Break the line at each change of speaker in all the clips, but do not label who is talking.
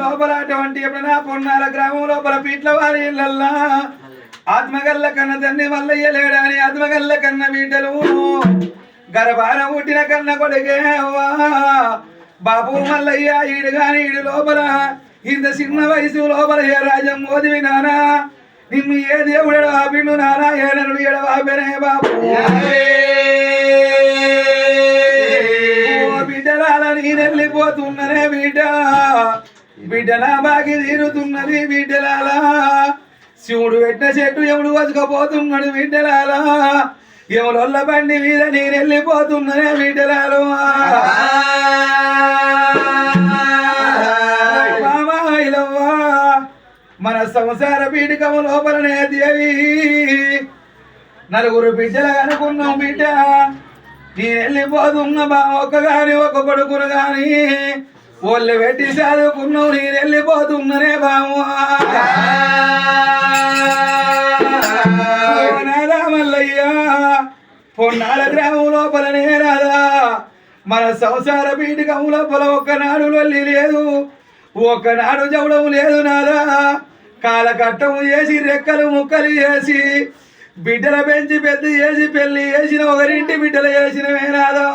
లోపల అటువంటి పొన్నాల గ్రామం లోపల పీట్ల వారి ఇళ్ళల్లా ఆత్మగల్ల కన్న తండ్రి మల్లయ్య లేడని ఆత్మగల్ల కన్న బిడ్డలు గర్భాన పుట్టిన కన్న కొడుకే బాబు మల్లయ్య ఈడు గాని ఈడు లోపల ఇంత చిన్న వయసు లోపల ఏ రాజం మోదివి నానా నిన్ను ఏ దేవుడు ఎడవాపిండు నానా ఏ నడు ఎడవాపెనే బాబు బిడ్డలాల నేనెళ్ళిపోతున్ననే బిడ్డ. బిడ్డలా బాగి తీరుతున్నది బిడ్డలాల. శివుడు పెట్టిన చెట్టు ఎవడు వసుకపోతున్నాడు బిడ్డలాల. ఎవరొల్ల బండి మీద నేనెళ్ళిపోతున్ననే బిడ్డలాలు. మన సంసార పీఠికము లోపలనే దేవి. నలుగురు బిడ్డలు అనుకున్నాం బిడ్డ. నేను వెళ్ళిపోతున్న బా ఒక గాని ఒక కొడుకును గాని. ఒళ్ళు పెట్టి చదువుకున్నావు నేను వెళ్ళిపోతున్ననే బాము నాదా మల్లయ్యా పొన్నాల గ్రామం లోపల నేరాదా? మన సంసార పీఠికం లోపల ఒక్కనాడు వెళ్ళి లేదు. ఒక్కనాడు జవడం లేదు నాదా? కాలకట్టము చేసి రెక్కలు ముక్కలు చేసి బిడ్డల పెంచి పెద్ద చేసి పెళ్ళి చేసిన ఒకరింటి బిడ్డలు చేసిన నాదా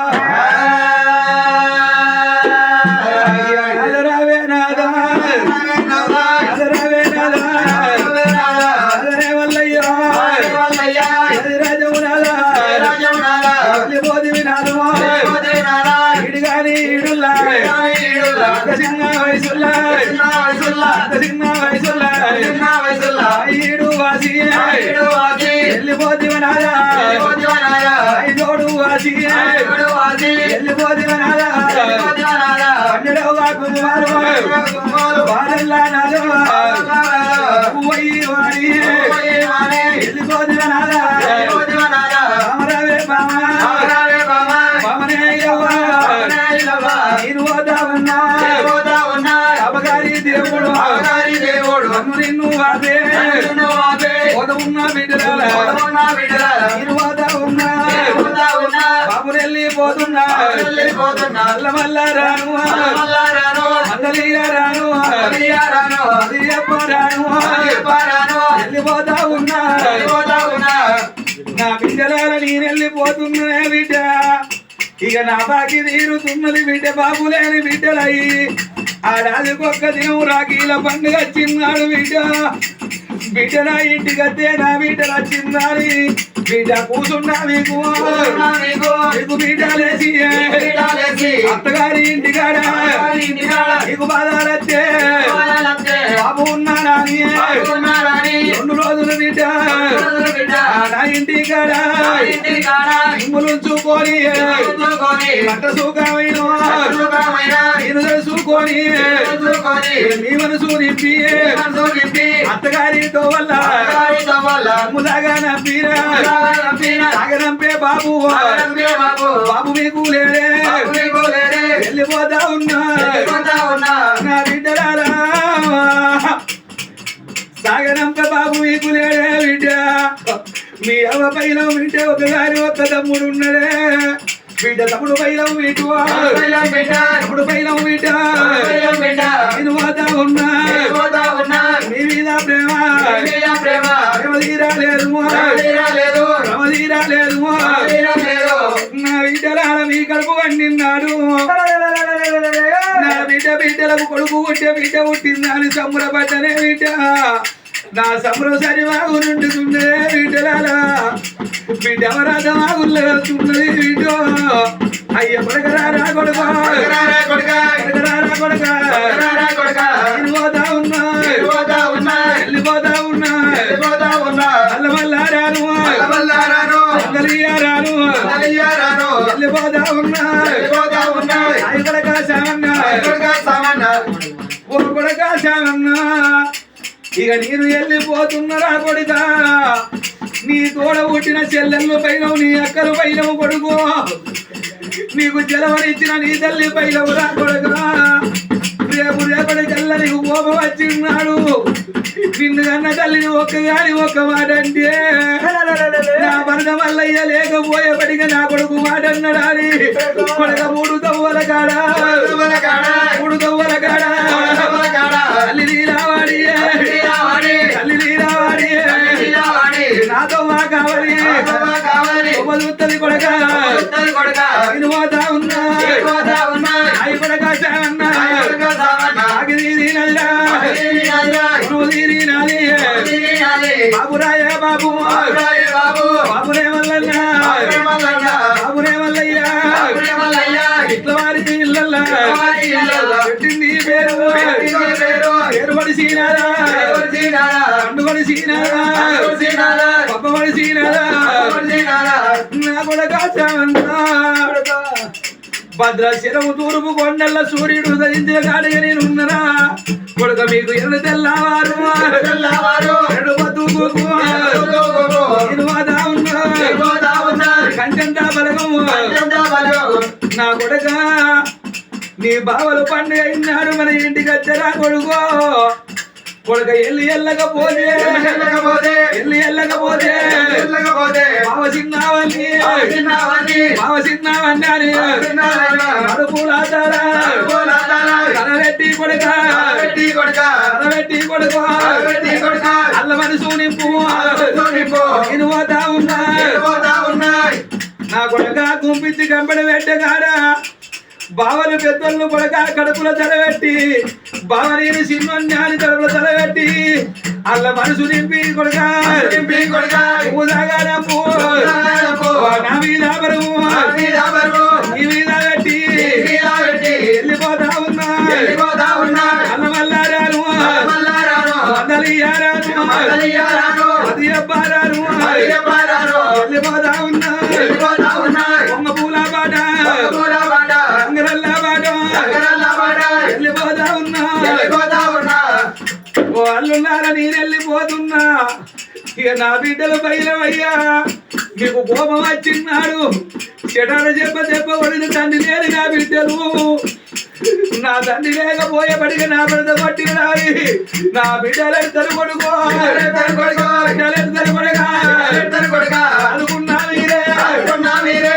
ఈడు వాసి వెళ్ళిపోతివి నాదా ఐదోడు వాసి వెళ్ళిపోతివి నాదా పన్నెడవ కుమారు వారల్లా నాదో పోయి వాదే పోత ఉన్న బిడ్డల. ఉన్నా. బాబు వెళ్ళిపోతున్నా మల్ల మల్ల రాను. అందలియ రాను. అదియప్ప రాను. వెళ్ళిపోతా ఉన్నా. నా బిడ్డలాల నేను వెళ్ళిపోతున్నా బిడ్డ. ఇక నా బాకి తీరుతున్నది బిడ్డ బాబు లేని బిడ్డలయ్యి ఆడాదికొక్క దేవుడు రాకీల పండుగ చిన్నాడు బిడ్డ. బిడ్డ నా ఇంటికి వస్తే నా బిడ్డలు వచ్చిందని బిడ్డ కూసున్నా మీకు. మీకు. బిడ్డలేసి అత్తగారి ఇంటికాడ. నీకు బాధాలత్తే బాబు ఉన్నాడా అని. రెండు రోజులు బిడ్డ. నా ఇంటికాడ. నిమ్ములు చూకొని పట్ట సుఖమైన తెలుసుకొని మీ మనసు నింపి అత్తగారితో వల్ల ములాగా నంపిరా సాగనంపే బాబు బాబు. మీకు లేడే. వెళ్ళిపోతా ఉన్నా. నా బిడ్డలారా. సాగనంప బాబు మీకు లేడే బిడ్డ. మీ అవ్వ పైన వింటే ఒక గారి ఒక్క తమ్ముడు ఉన్నాడే. బిడ్డ తమ్ముడు పైన వీటు తమ్ముడు పైన వీట. నేను పోతా ఉన్నా మీ మీద ప్రేమ. ప్రేమ తీరా లేదు ప్రేమ తీరా లేదు నా బిడ్డలాల మీ కడుపు వండినాడు నా బిడ్డ బిడ్డలకు కొడుకు పుట్టే బిడ్డ పుట్టిందని సంబరపడ్డనే బిడ్డ. నా సంబరం సరి నుండి నిండుతుండే బిడ్డలాల బిడ్డ అవరాధ వాగుల్లో వెళ్తున్నది బిడ్డ అయ్య కొడకరారా కొడుక కొడకరారా కొడక నేను పోతా ఉన్నా వెళ్ళిపోతా ఉన్నా అల్ల మల్లారాను మంగళీయారాను వెళ్ళిపోతా ఉన్నా అయ్య కొడక సామన్న ఓ కొడక సామన్న ఇక నేను వెళ్ళిపోతున్నరా కొడుక? నీ తోడ పుట్టిన చెల్లెళ్ళు పైన నీ అక్కలు పైన కొడుకు. నీకు జలవనిచ్చిన నీ తల్లి పైన రా కొడుక? రేపు రేపటి వల్ల నీకు కోపం వచ్చిన్నాడు నిన్ను కన్న తల్లిని ఒక్కగాని ఒక్క మాట అంటే నా భర్త మల్లయ్య లేకపోయేపటిగా నా కొడుకు మాట అన్నాడా అని కొడక మూడు తవ్వల కాడ? మూడు తవ్వల కాడ? తల్లి మా కావాలి. చూస్తుంది కొడక. నేను పోతా ఉన్నా. అయి కొడక చావన్నా బాబురాయ బాబు. బాబురే మల్లన్నా బాబురే మల్లయ్య ఇట్ల వారికి ఇళ్ళల్లా. పెట్టింది పేరు పేరు పడి సీనారా. పండు పడి సీనారా. పప్ప పడి సీనారా. నా కొడక చావన్నా భద్రాచలము తూర్పు కొండల సూర్యుడు ధరించే కాడిగా నేను ఉన్ననా? కొడుక మీకు ఎర్ర తెల్లవారు. ఎడు బతుకు. బలగము నా కొడుక నీ బావలు పండుగ అయినాడు మన ఇంటికి వచ్చరా కొడుకో. కొడుక ఎల్లి ఎల్లకపోతే ఎల్లి ఎల్లకపోతే బావ చిన్నావని బావ కొడుక కొడుక. నింపు నేను పోతా ఉన్నా. నా కొడుక గుంపించి కంపెడి పెట్టగాడా బావలు పెద్దలు కొడక కడుపులో తలబెట్టి బావ నేను సినిమాని కడుపులో తలబెట్టి అల్ల మనసు నింపి కొడక. నువ్వు తాగాడము నా మీద బరువు నీ మీద ఇక నా బిడ్డలు బయలవయ్యా మీకు కోపం వచ్చిన్నాడు చెడాల చెప్ప చెప్ప పడిన తండ్రి లేని నా బిడ్డలు. నా తండ్రి లేకపోయేపటికి నా బిడ్డ పట్టి రాలి నా బిడ్డలు ఎడతరు కొడుకో. బిడ్డలు ఎడతరు కొడుక. అనుకున్నా మీరే.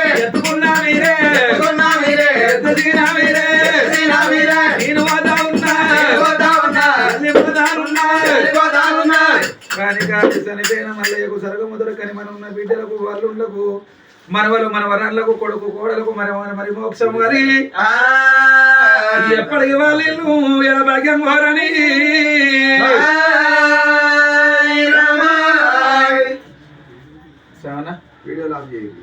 చనిపోయిన మల్లయ్యకు సరగము దొరకని మనం ఉన్న బిడ్డలకు వల్లుండకు మనవలు మన వరాలకు కొడుకు కోడలకు మరి మరి మోక్షం మరి ఎప్పటికి వాళ్ళు ఎలా భాగ్యం కోరని. చాలా
వీడియోలు ఆఫ్ చేయండి.